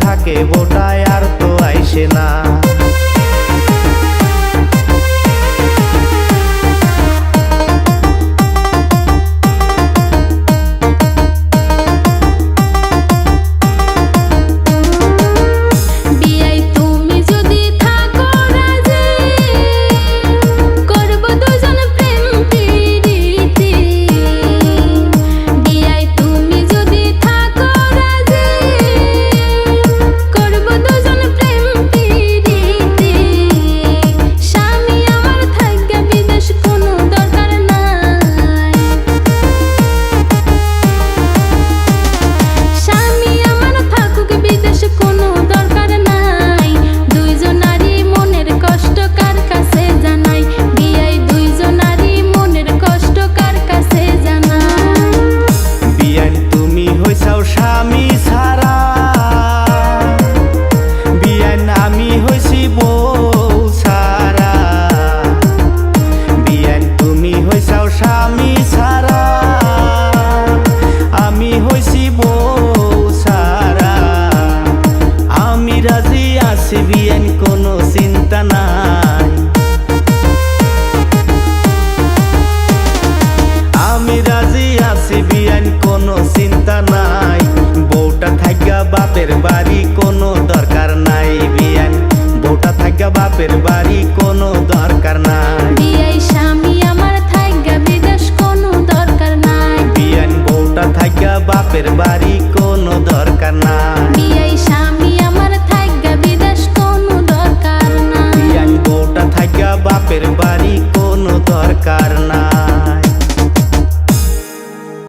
থাকে বোটায় আর তো আইসে না। স্বামী বাপের বাড়ি কোনো দরকার নাই বিয়ান বউটা থাকে বাপের বাড়ি কোনো দরকার নাই। বিয়াই স্বামী আমার থাকে বিদেশ কোনো দরকার নাই। বিয়ান বউটা থাকে বাপের বাড়ি